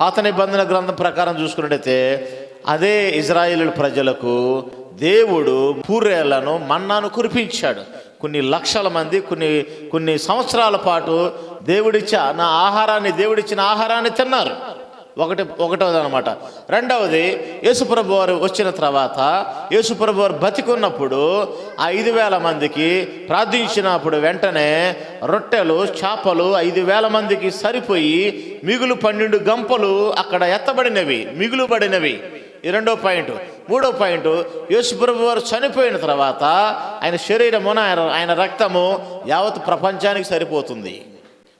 పాత నిబంధన గ్రంథం ప్రకారం చూసుకున్నట్టయితే అదే ఇజ్రాయేల్ ప్రజలకు దేవుడు పూరేళ్ళను మన్నాను కురిపించాడు. కొన్ని లక్షల మంది కొన్ని కొన్ని సంవత్సరాల పాటు దేవుడిచ్చ నా ఆహారాన్ని దేవుడిచ్చిన ఆహారాన్ని తిన్నారు. ఒకటి ఒకటవది అనమాట రెండవది యేసుప్రభు వారు వచ్చిన తర్వాత యేసుప్రభు వారు బతికున్నప్పుడు ఆ ఐదు వేల మందికి ప్రార్థించినప్పుడు వెంటనే రొట్టెలు చేపలు ఐదు వేల మందికి సరిపోయి మిగులు పన్నెండు గంపలు అక్కడ ఎత్తబడినవి మిగులు పడినవి ఈ రెండో పాయింట్. మూడో పాయింట్ యేసుప్రభు వారు చనిపోయిన తర్వాత ఆయన శరీరమున ఆయన ఆయన రక్తము యావత్ ప్రపంచానికి సరిపోతుంది.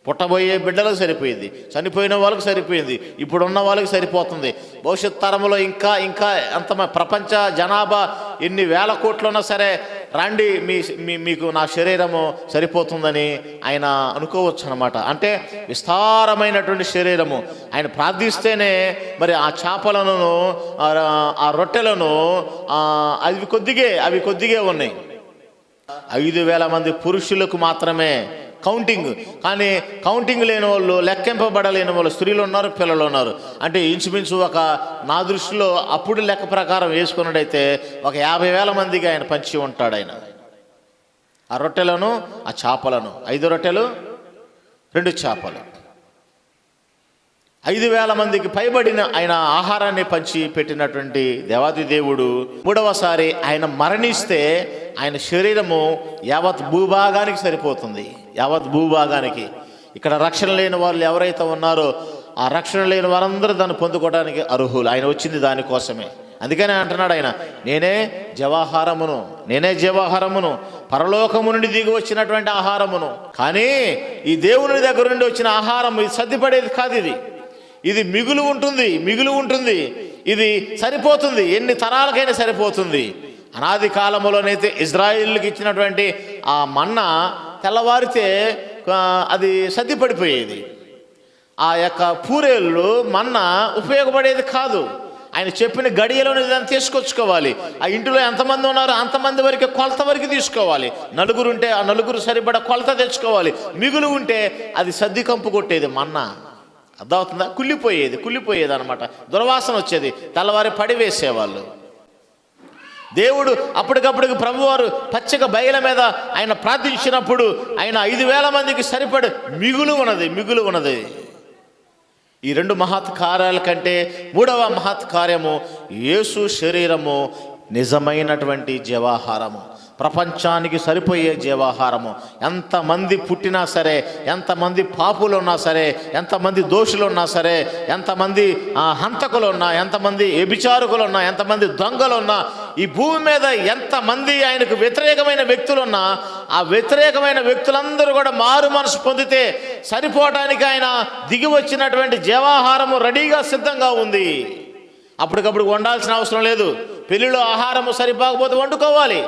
పుట్టబోయే బిడ్డలకు సరిపోయింది చనిపోయిన వాళ్ళకి సరిపోయింది ఇప్పుడున్న వాళ్ళకి సరిపోతుంది. భవిష్యత్ తరంలో ఇంకా ఇంకా అంత మ- ప్రపంచ జనాభా ఎన్ని వేల కోట్లు ఉన్నా సరే రండి మీ మీకు నా శరీరము సరిపోతుందని ఆయన అనుకోవచ్చు అనమాట అంటే విస్తారమైనటువంటి శరీరము. ఆయన ప్రార్థిస్తేనే మరి ఆ చేపలను ఆ- రొట్టెలను అవి కొద్దిగే అవి కొద్దిగే ఉన్నాయి. ఐదు వేల మంది పురుషులకు మాత్రమే కౌంటింగ్. కానీ కౌంటింగ్ లేని వాళ్ళు లెక్కింపబడలేని వాళ్ళు స్త్రీలు ఉన్నారు పిల్లలు ఉన్నారు. అంటే ఇంచుమించు ఒక నా దృష్టిలో అప్పుడు లెక్క ప్రకారం వేసుకున్నట్టయితే ఒక యాభై వేల మందికి ఆయన పంచి ఉంటాడు ఆయన. ఆ రొట్టెలను ఆ చేపలను. ఐదు రొట్టెలు రెండు చేపలు. ఐదు వేల మందికి పైబడిన ఆయన ఆహారాన్ని పంచి పెట్టినటువంటి దేవాది దేవుడు మూడవసారి ఆయన మరణిస్తే ఆయన శరీరము యావత్ భూభాగానికి సరిపోతుంది. యావత్ భూభాగానికి. ఇక్కడ రక్షణ లేని వాళ్ళు ఎవరైతే ఉన్నారో ఆ రక్షణ లేని వారందరూ దాన్ని పొందుకోవడానికి అర్హులు. ఆయన వచ్చింది దానికోసమే అందుకనే అంటున్నాడు ఆయన నేనే జవాహారమును నేనే జీవాహారమును పరలోకము నుండి దిగి వచ్చినటువంటి ఆహారమును. కానీ ఈ దేవుని దగ్గర నుండి వచ్చిన ఆహారం ఇది సర్దిపడేది కాదు ఇది. ఇది మిగులు ఉంటుంది మిగులు ఉంటుంది. ఇది సరిపోతుంది ఎన్ని తరాలకైనా సరిపోతుంది. అనాది కాలంలోనైతే ఇజ్రాయిల్కి ఇచ్చినటువంటి ఆ మన్న తెల్లవారితే అది సద్ది పడిపోయేది. ఆ యొక్క పూరేళ్ళు మన్న ఉపయోగపడేది కాదు. ఆయన చెప్పిన గడియలోనే దాన్ని తీసుకొచ్చుకోవాలి. ఆ ఇంటిలో ఎంతమంది ఉన్నారో అంతమంది వరకు కొలత వరకు తీసుకోవాలి. నలుగురు ఉంటే ఆ నలుగురు సరిపడ కొలత తెచ్చుకోవాలి. మిగులు ఉంటే అది సర్ది కంపు కొట్టేది మన్న. అర్థమవుతుందా? కుళ్ళిపోయేది కుళ్ళిపోయేది అనమాట దుర్వాసన వచ్చేది. తెల్లవారి పడివేసేవాళ్ళు వాళ్ళు దేవుడు అప్పటికప్పటికి ప్రభువారు పచ్చక బయల మీద ఆయన ప్రార్థించినప్పుడు ఆయన ఐదు వేల మందికి సరిపడ మిగులు ఉన్నది మిగులు ఉన్నది. ఈ రెండు మహత్ కార్యాల కంటే మూడవ మహత్ కార్యము యేసు శరీరము నిజమైనటువంటి జవాహారము. ప్రపంచానికి సరిపోయే జీవాహారము. ఎంతమంది పుట్టినా సరే ఎంతమంది పాపులు ఉన్నా సరే ఎంతమంది దోషులు ఉన్నా సరే ఎంతమంది ఆ, హంతకులు ఉన్నా ఎంతమంది ఎబిచారుకులు ఉన్నా ఎంతమంది దొంగలు ఉన్నా ఈ భూమి మీద ఎంతమంది ఆయనకు వ్యతిరేకమైన వ్యక్తులు ఉన్నా ఆ వ్యతిరేకమైన వ్యక్తులందరూ కూడా మారు మనసు పొందితే సరిపోవటానికి ఆయన దిగి వచ్చినటువంటి జీవాహారము రెడీగా సిద్ధంగా ఉంది. అప్పటికప్పుడు వండాల్సిన అవసరం లేదు. పెళ్ళిలో ఆహారము సరిపోకపోతే వండుకోవాలి.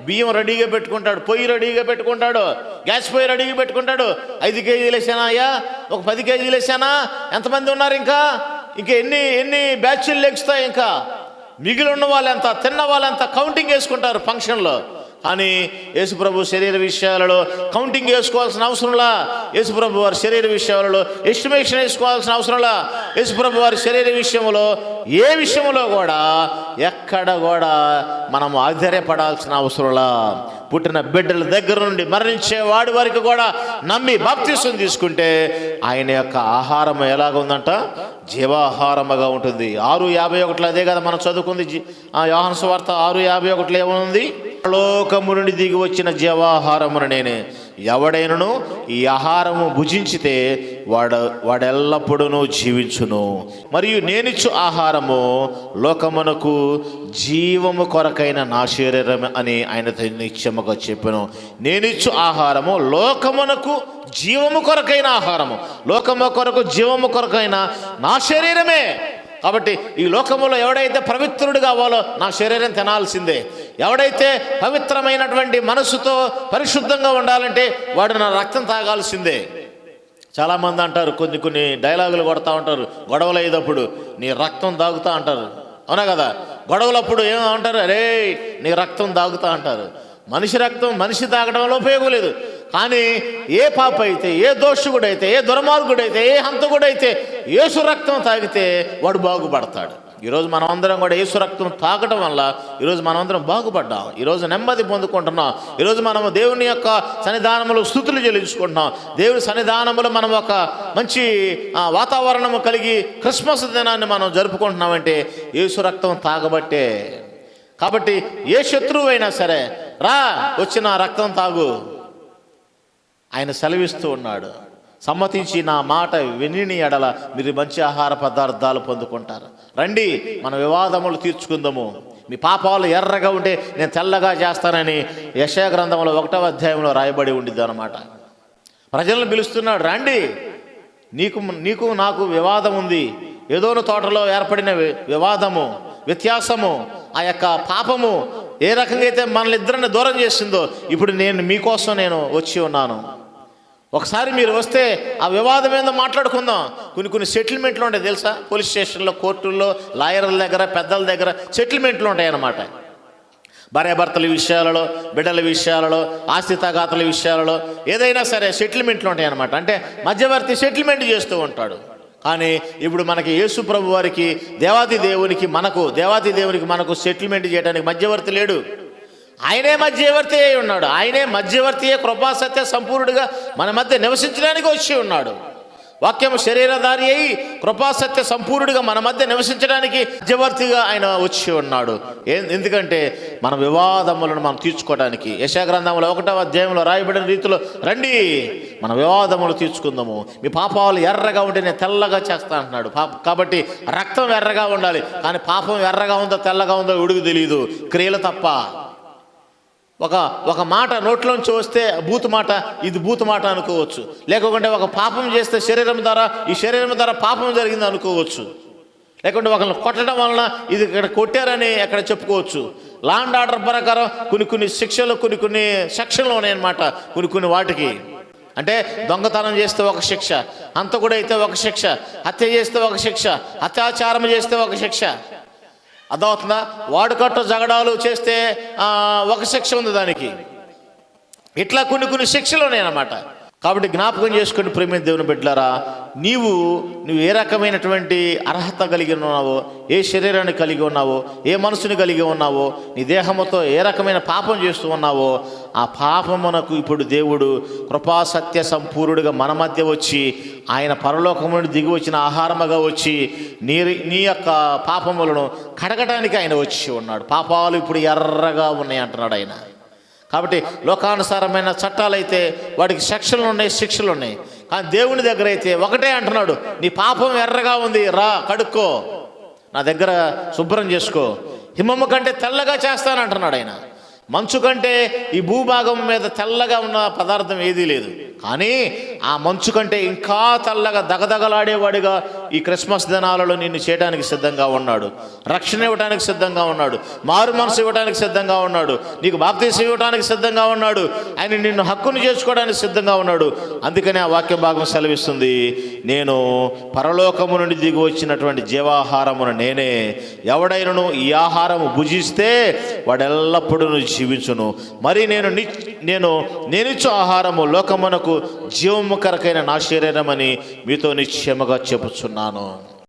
బియ్యం రెడీగా పెట్టుకుంటాడు పొయ్యి రెడీగా పెట్టుకుంటాడు గ్యాస్ పొయ్యి రెడీగా పెట్టుకుంటాడు. ఐదు కేజీలు వేసానా అయ్యా? ఒక పది కేజీలు వేసానా? ఎంతమంది ఉన్నారు ఇంకా? ఇంకా ఎన్ని ఎన్ని బ్యాచ్లు లెగుస్తాయి ఇంకా? మిగిలి ఉన్న వాళ్ళంతా తిన్న వాళ్ళంతా కౌంటింగ్ వేసుకుంటారు ఫంక్షన్లో అని యేసుప్రభు శరీర విషయాలలో కౌంటింగ్ వేసుకోవాల్సిన అవసరంలా యేసుప్రభు వారి శరీర విషయాలలో ఎస్టిమేషన్ వేసుకోవాల్సిన అవసరంలా యేసుప్రభు వారి శరీర విషయంలో ఏ విషయంలో కూడా ఎక్కడ కూడా మనం ఆశ్చర్యపడాల్సిన అవసరంలా పుట్టిన బిడ్డల దగ్గర నుండి మరణించేవాడి వరకు కూడా నమ్మి బాప్తీసం తీసుకుంటే ఆయన యొక్క ఆహారం ఎలాగుందంట జీవాహారముగా ఉంటుంది. ఆరు యాభై ఒకటిలో అదే కదా మనం చదువుకుంది. జీ- ఆ ఆరు యాభై ఒకటిలో ఏముంది? లోకము నుండి దిగి వచ్చిన జీవాహారమును నేనే. ఎవడైనను ఈ ఆహారము భుజించితే వాడు వాడెల్లప్పుడూ జీవించును. మరియు నేనిచ్చు ఆహారము లోకమునకు జీవము కొరకైన నా శరీరం అని ఆయన నిత్యముగా చెప్పాను. నేనిచ్చు ఆహారము లోకమునకు జీవము కొరకైన ఆహారము. లోకము కొరకు జీవము కొరకైన నా శరీరమే. కాబట్టి ఈ లోకములో ఎవడైతే పవిత్రుడు కావాలో నా శరీరం తినాల్సిందే. ఎవడైతే పవిత్రమైనటువంటి మనసుతో పరిశుద్ధంగా ఉండాలంటే వాడు నా రక్తం తాగాల్సిందే. చాలామంది అంటారు కొన్ని కొన్ని డైలాగులు కొడతా ఉంటారు గొడవలు అయ్యేటప్పుడు నీ రక్తం దాగుతా అంటారు. అవునా కదా? గొడవలప్పుడు ఏమంటారు అరే నీ రక్తం దాగుతా అంటారు. మనిషి రక్తం మనిషి తాగడంలో ఉపయోగం లేదు. కానీ ఏ పాప అయితే ఏ దోషుడైతే ఏ దుర్మార్గుడైతే ఏ హంతకుడైతే యేసు రక్తం తాగితే వాడు బాగుపడతాడు. ఈరోజు మనమందరం కూడా యేసు రక్తం తాగటం వల్ల ఈరోజు మనమందరం బాగుపడ్డాం. ఈరోజు నెమ్మది పొందుకుంటున్నాం. ఈరోజు మనము దేవుని యొక్క సన్నిధానములు స్థుతులు చెల్లించుకుంటున్నాం. దేవుని సన్నిధానములు మనం ఒక మంచి వాతావరణము కలిగి క్రిస్మస్ దినాన్ని మనం జరుపుకుంటున్నామంటే యేసు రక్తం తాగబట్టే. కాబట్టి ఏ శత్రువు అయినా సరే రా వచ్చిన రక్తం తాగు. ఆయన సెలవిస్తూ ఉన్నాడు. సమ్మతించి నా మాట విని ఎడల మీరు మంచి ఆహార పదార్థాలు పొందుకుంటారు. రండి మన వివాదములు తీర్చుకుందాము. మీ పాపాలు ఎర్రగా ఉంటే నేను తెల్లగా చేస్తానని యశయ గ్రంథంలో ఒకటవ అధ్యాయంలో రాయబడి ఉండిద్ది అనమాట ప్రజలను పిలుస్తున్నాడు రండి నీకు నీకు నాకు వివాదం ఉంది. ఏదోను తోటలో ఏర్పడిన వివాదము వ్యత్యాసము ఆ యొక్క పాపము ఏ రకంగా అయితే మనల్ని ఇద్దరిని దూరం చేసిందో ఇప్పుడు నేను మీకోసం నేను వచ్చి ఉన్నాను. ఒకసారి మీరు వస్తే ఆ వివాదం మీద మాట్లాడుకుందాం. కొన్ని కొన్ని సెటిల్మెంట్లు ఉంటాయి తెలుసా? పోలీస్ స్టేషన్లో కోర్టుల్లో లాయర్ల దగ్గర పెద్దల దగ్గర సెటిల్మెంట్లు ఉంటాయి అన్నమాట భార్యాభర్తల విషయాలలో బిడ్డల విషయాలలో ఆస్తి తగాతల విషయాలలో ఏదైనా సరే సెటిల్మెంట్లు ఉంటాయన్నమాట. అంటే మధ్యవర్తి సెటిల్మెంట్ చేస్తూ ఉంటాడు. కానీ ఇప్పుడు మనకి యేసు ప్రభు వారికి దేవాది దేవునికి మనకు దేవాది దేవునికి మనకు సెటిల్మెంట్ చేయడానికి మధ్యవర్తి లేడు. ఆయనే మధ్యవర్తి అయి ఉన్నాడు. ఆయనే మధ్యవర్తియే కృపాసత్య సంపూర్ణుడిగా మన మధ్య నివసించడానికి వచ్చి ఉన్నాడు. వాక్యము శరీరధారి అయి కృపాసత్య సంపూర్ణుడిగా మన మధ్య నివసించడానికి మధ్యవర్తిగా ఆయన వచ్చి ఉన్నాడు. ఎందుకంటే మన వివాదములను మనం తీర్చుకోవడానికి యశాగ్రంథంలో ఒకటవ అధ్యాయంలో రాయబడిన రీతిలో రండి మన వివాదములు తీర్చుకుందాము. మీ పాపాలు ఎర్రగా ఉంటే నేను తెల్లగా చేస్తా అంటున్నాడు. పాప కాబట్టి రక్తం ఎర్రగా ఉండాలి. కానీ పాపం ఎర్రగా ఉందో తెల్లగా ఉందో ఉడుగు తెలియదు క్రియలు తప్ప. ఒక ఒక మాట నోట్లోంచి వస్తే బూతు మాట ఇది బూతు మాట అనుకోవచ్చు. లేకుంటే ఒక పాపం చేస్తే శరీరం ద్వారా ఈ శరీరం ద్వారా పాపం జరిగింది అనుకోవచ్చు. లేకుంటే ఒకరిని కొట్టడం వలన ఇది ఇక్కడ కొట్టారని ఎక్కడ చెప్పుకోవచ్చు. లాండ్ ఆర్డర్ ప్రకారం కొన్ని కొన్ని శిక్షలు కొన్ని కొన్ని సెక్షన్లు ఉన్నాయన్నమాట కొన్ని కొన్ని వాటికి. అంటే దొంగతనం చేస్తే ఒక శిక్ష అంత కూడా అయితే ఒక శిక్ష హత్య చేస్తే ఒక శిక్ష అత్యాచారం చేస్తే ఒక శిక్ష. అర్థమవుతుందా? వాడుకట్ట జగడాలు చేస్తే ఒక శిక్ష ఉంది దానికి. ఇట్లా కొన్ని కొన్ని శిక్షలు ఉన్నాయన్నమాట. కాబట్టి జ్ఞాపకం చేసుకుని ప్రేమ దేవుని బిడ్డలారా నీవు నువ్వు ఏ రకమైనటువంటి అర్హత కలిగి ఉన్నావో ఏ శరీరాన్ని కలిగి ఉన్నావో ఏ మనసుని కలిగి ఉన్నావో నీ దేహముతో ఏ రకమైన పాపం చేస్తూ ఉన్నావో ఆ పాపమునకు ఇప్పుడు దేవుడు కృపా సత్య సంపూర్ణుడిగా మన మధ్య వచ్చి ఆయన పరలోకము నుండి దిగి వచ్చిన ఆహారముగా వచ్చి నీ నీ యొక్క పాపములను కడగడానికి ఆయన వచ్చి ఉన్నాడు. పాపాలు ఇప్పుడు ఎర్రగా ఉన్నాయి అంటున్నాడు ఆయన. కాబట్టి లోకానుసారమైన చట్టాలు అయితే వాటికి శిక్షలు ఉన్నాయి శిక్షలు ఉన్నాయి. కానీ దేవుని దగ్గర అయితే ఒకటే అంటున్నాడు నీ పాపం ఎర్రగా ఉంది రా కడుక్కో. నా దగ్గర శుభ్రం చేసుకో. హిమమ్మ కంటే తెల్లగా చేస్తానంటున్నాడు ఆయన. మంచు కంటే ఈ భూభాగం మీద తెల్లగా ఉన్న పదార్థం ఏదీ లేదు. కానీ ఆ మంచు కంటే ఇంకా తెల్లగా దగదగలాడేవాడిగా ఈ క్రిస్మస్ దినాలలో నిన్ను చేయడానికి సిద్ధంగా ఉన్నాడు. రక్షణ ఇవ్వడానికి సిద్ధంగా ఉన్నాడు. మారు మనసు ఇవ్వడానికి సిద్ధంగా ఉన్నాడు. నీకు బాప్తీసం ఇవ్వడానికి సిద్ధంగా ఉన్నాడు. ఆయన నిన్ను హక్కును చేసుకోవడానికి సిద్ధంగా ఉన్నాడు. అందుకనే ఆ వాక్య భాగం సెలవిస్తుంది. నేను పరలోకము నుండి దిగి వచ్చినటువంటి జీవాహారమును నేనే. ఎవడైనను ఈ ఆహారము భుజిస్తే వాడెల్లప్పుడూ జీవించును. మరి నేను ని నేను నేనిచ్చు ఆహారము లోకమునకు జీవముకరకైన నా శరీరమని మీతో నిశ్చయముగా చెప్పుచున్నాను hermano.